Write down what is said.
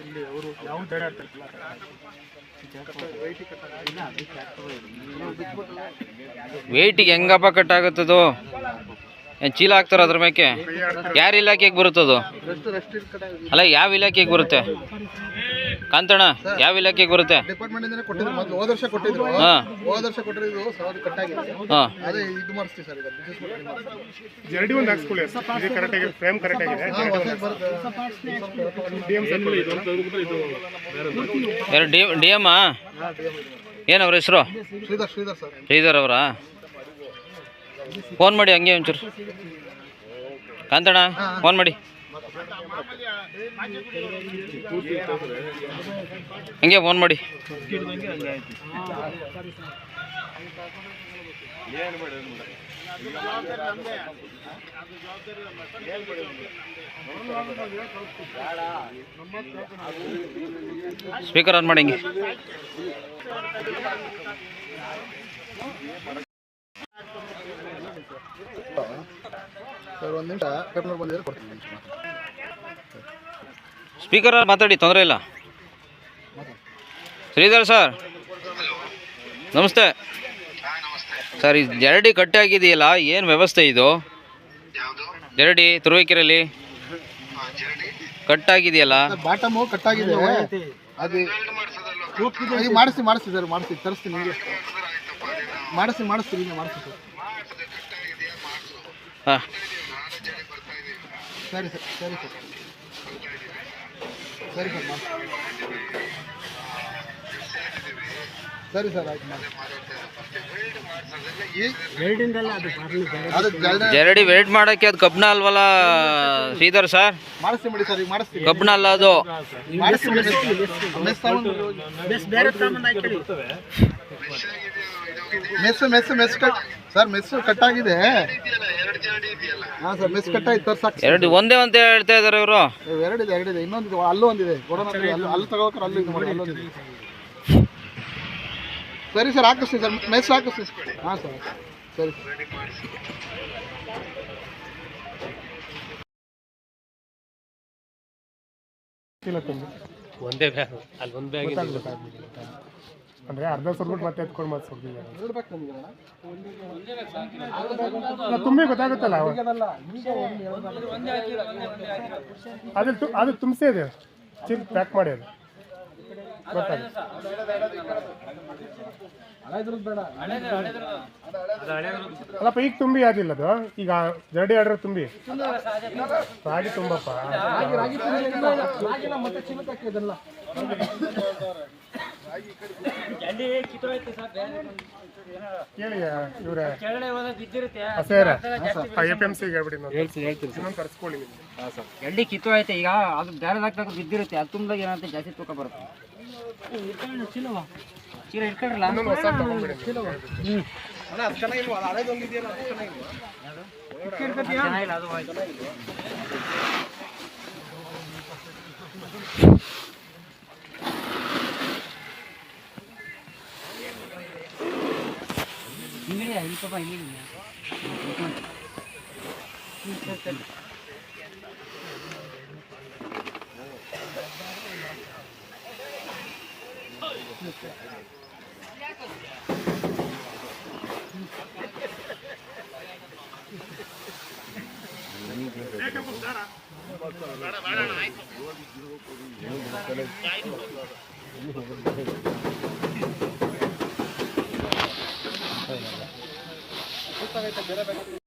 ಇಲ್ಲಿ ಅವರು ಯಾವ ವೆಯ್ಟಿಗೆ ಹೆಂಗಪ್ಪ ಕಟ್ಟಾಗುತ್ತದು ಏನು ಚೀಲ ಹಾಕ್ತಾರ ಅದ್ರ ಮೇಕೆ? ಯಾರ ಇಲಾಖೆಗೆ ಬರುತ್ತದು ಅಲ್ಲ ಯಾವ ಇಲಾಖೆಗೆ ಬರುತ್ತೆ? ಕಾಂತಣ್ಣ ಯಾವ ಇಲಾಖೆಗೆ ಬರುತ್ತೆ? ಡಿ ಎಂ ಏನವ್ರ ಡಿ ಡಿ ಎಮ್ಮ ಏನು ಅವ್ರ ಹೆಸರು? ಶ್ರೀಧರ್ ಶ್ರೀಧರ್ ಸರ್. ಶ್ರೀಧರ್ ಅವರಾ? ಫೋನ್ ಮಾಡಿ ಹಂಗೆ ಒಂಚೂರು. ಕಾಂತಣ್ಣ ಫೋನ್ ಮಾಡಿ. ಹಂಗೆ ಫೋನ್ ಮಾಡಿ. ಸ್ಪೀಕರ್ ಆನ್ ಮಾಡಿ ಹಂಗೆ. ಸರ್ ಒಂದು ನಿಮಿಷ. ಪೇಪರ್ ಬಂದಿದ್ರೆ ಕೊಡ್ತೀನಿ. ಸ್ಪೀಕರ್ ಮಾತಾಡಿ ತೊಂದರೆ ಇಲ್ಲ. ಶ್ರೀಧರ್ ಸರ್. ನಮಸ್ತೆ. ಸರ್ ಇದು ಜರಡಿ ಕಟ್ಟಾಗಿದೆಯಲ್ಲ ಏನು ವ್ಯವಸ್ಥೆ ಇದು? ಜರಡಿ ತುರುವೇಕೆರೆಯಲ್ಲಿ ಕಟ್ಟಾಗಿದೆಯಲ್ಲ ಬಾಟಮು ಕಟ್ಟಾಗಿದೆ ಅದು ಮಾಡಿಸಿ ಮಾಡಿಸ್ತೀನಿ ಮಾಡಿಸಿ ಸರ್ ಮಾಡಿಸ್ತೀನಿ ತರಿಸ್ತೀನಿ ಮಾಡಿಸಿ ಮಾಡಿಸ್ತೀನಿ ಮಾಡಿಸಿ ಸರ್. ಹಾಂ. ಸರಿ ಸರ್ ಸರಿ ಸರ್. ಸರಿ ಸರ್ ಮಾಡಿ ಸರಿ ಸರ್ ಆಯ್ತು ಮಾಡಿ ಅದು ಜಲ್ದಿ ಜರಡಿ ವೇಟ್ ಮಾಡೋಕ್ಕೆ ಅದು ಕಬ್ಬಿಣ ಅಲ್ವಲ್ಲ ಶ್ರೀಧರ್ ಸರ್? ಮಾಡಿಸ್ತೀನಿ ಬಿಡಿ ಸರ್ ಈಗ ಮಾಡಿಸ್ತೀನಿ. ಕಬ್ಬಿಣ ಅಲ್ಲ ಅದು. ಮಾಡಿಸ್ತೀನಿ mess mess mess mess mess cut sir mess ಕಟ್ಟಾಗಿದೆ ಹಾಂ ಸರ್ ಮೆಸ್ ಕಟ್ಟಾಗಿ ಸರ್ ಎರಡು ಒಂದೇ ಅಂತ ಹೇಳ್ತಾ ಇದ್ದಾರೆ ಇವರು. ಎರಡಿದೆ ಎರಡಿದೆ ಇನ್ನೊಂದಿದೆ ಅಲ್ಲೂ ಒಂದಿದೆ. ಅಲ್ಲಿ ಅಲ್ಲಿ ಅಲ್ಲಿ ತಗೋಬೇಕಾರೆ ಅಲ್ಲೂ ಇದು ಮಾಡಿ ಅಲ್ಲೊಂದಿದೆ ಸರಿ ಸರ್ ಹಾಕಿಸ್ತೀನಿ ಸರ್ ಮೆಸ್ ಹಾಕಿಸ್ತೀನಿ. ಹಾಂ ಸರ್ ಸರಿ ಒಂದೇ ಬ್ಯಾಗ್. ಅಲ್ಲಿ ಒಂದು ಬ್ಯಾಗ್ ಅಂದರೆ ಅರ್ಧ ಸುರ್ಬಿಟ್ಟು ಮತ್ತೆ ಎತ್ಕೊಂಡು ಮತ್ತೆ ಸುರ್ದಿದ್ದಾರೆ ತುಂಬಿ ಗೊತ್ತಾಗುತ್ತಲ್ಲ ಅದ್ರ ಅದು ತು- ಅದು ತುಂಬಿಸಿ ಇದೆ. ಚೀಲ್ ಪ್ಯಾಕ್ ಮಾಡಿ ಅದು ಅಲ್ಲಪ್ಪ ಈಗ ತುಂಬಿ ಆಗಿಲ್ಲ ಅದು? ಈಗ ಜರಡಿ ಆಡ್ರೆ ತುಂಬಿ. ರಾಗಿ ತುಂಬಪ್ಪ. ಕೇಳಿ ಇವ್ರೆ. ಹಸೇರ ಎಫ್ ಎಂ ಸಿಗೆ ಹೇಳ್ಬಿಡಿ ಇನ್ನೊಂದು ತರಿಸ್ಕೊಳ್ಳಿ ನಿಮ್ಗೆ. ಎಲ್ಲಿ ಕಿತ್ತು ಐತೆ ಈಗ ಅದು ಬೇರೆದಾಗ ಬಿದ್ದಿರುತ್ತೆ ಅದು ತುಂಬ್ದಾಗ ಏನಂತ ಜಾಸ್ತಿ ತೂಕ ಬರುತ್ತೆ. ಚೀಲ ಇಟ್ಕೊಂಡ್ರಲ್ಲ ಇನ್ನೊಂದು ಹೊಸ ತಗೊಂಡ್ಬಿಡಿ ಚೆನ್ನಾಗಿಲ್ಲ ಅದು ก็ไปไม่ดีนะนี่ก็จะ Beraber.